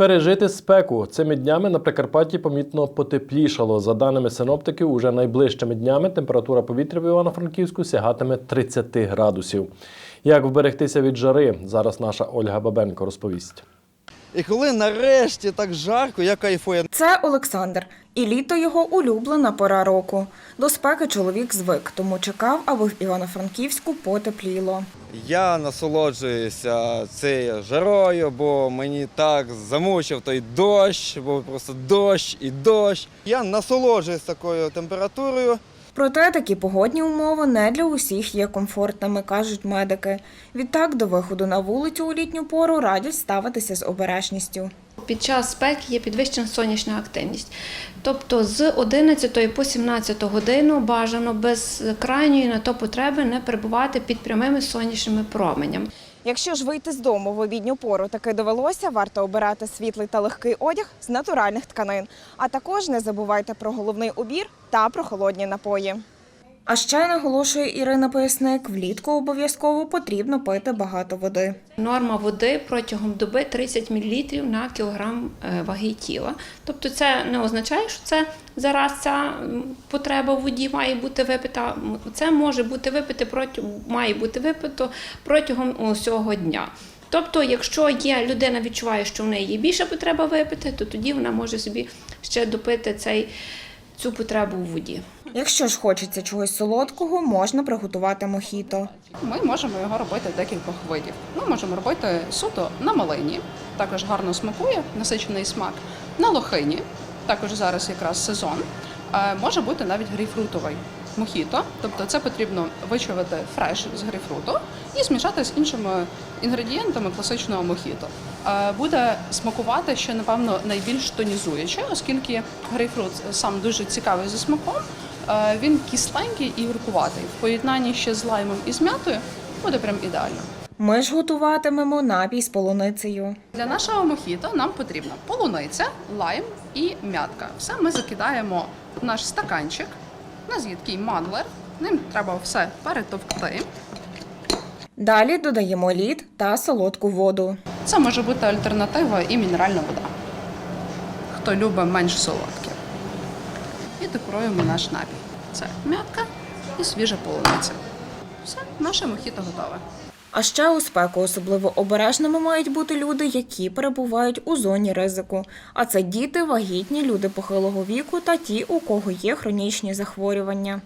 Пережити спеку цими днями на Прикарпатті помітно потеплішало. За даними синоптиків, уже найближчими днями температура повітря в Івано-Франківську сягатиме 30 градусів. Як вберегтися від жари? Зараз наша Ольга Бабенко розповість. І коли нарешті так жарко, я кайфую. Це Олександр, і літо його улюблена пора року. До спеки чоловік звик, тому чекав, аби в Івано-Франківську потепліло. Я насолоджуюся цією жарою, бо мені так замучив той дощ, бо просто дощ і дощ. Я насолоджуюсь такою температурою. Проте такі погодні умови не для усіх є комфортними, кажуть медики. Відтак до виходу на вулицю у літню пору радять ставитися з обережністю. Під час спеки є підвищена сонячна активність. Тобто з 11 по 17 годину бажано без крайньої на то потреби не перебувати під прямими сонячними променями. Якщо ж вийти з дому в обідню пору таки довелося, варто обирати світлий та легкий одяг з натуральних тканин. А також не забувайте про головний убір та про холодні напої. А ще наголошує Ірина Поясник, влітку обов'язково потрібно пити багато води. Норма води протягом доби 30 мл на кілограм е, ваги тіла. Тобто це не означає, що це зараз ця потреба в воді має бути випита. Це може бути випити протягом, має бути випито протягом усього дня. Тобто, якщо є людина відчуває, що в неї є більша потреба випити, то тоді вона може собі ще допити цей, цю потребу у воді. Якщо ж хочеться чогось солодкого, можна приготувати мохіто. Ми можемо його робити декількох видів. Ми можемо робити суто на малині, також гарно смакує, насичений смак, на лохині, також зараз якраз сезон. Е, Може бути навіть грейпфрутовий мохіто, тобто це потрібно вичавити фреш з грейпфруту і змішати з іншими інгредієнтами класичного мохіто. Е, Буде смакувати ще, напевно, найбільш тонізуюче, оскільки грейпфрут сам дуже цікавий за смаком. Е, Він кисленький і гіркуватий. В поєднанні ще з лаймом і з м'ятою буде прям ідеально. Ми ж готуватимемо напій з полуницею. Для нашого мохіто нам потрібна полуниця, лайм і м'ятка. Все ми закидаємо в наш стаканчик. У нас є такий манлер, Ним треба все перетовкти. Далі додаємо лід та солодку воду. Це може бути альтернатива і мінеральна вода. Хто любить менш солодке. І декоруємо наш напій. Це м'ятка і свіжа полуниця. Все, наше мохіто готове. А ще у спеку особливо обережними мають бути люди, які перебувають у зоні ризику. А це діти, вагітні, люди похилого віку та ті, у кого є хронічні захворювання.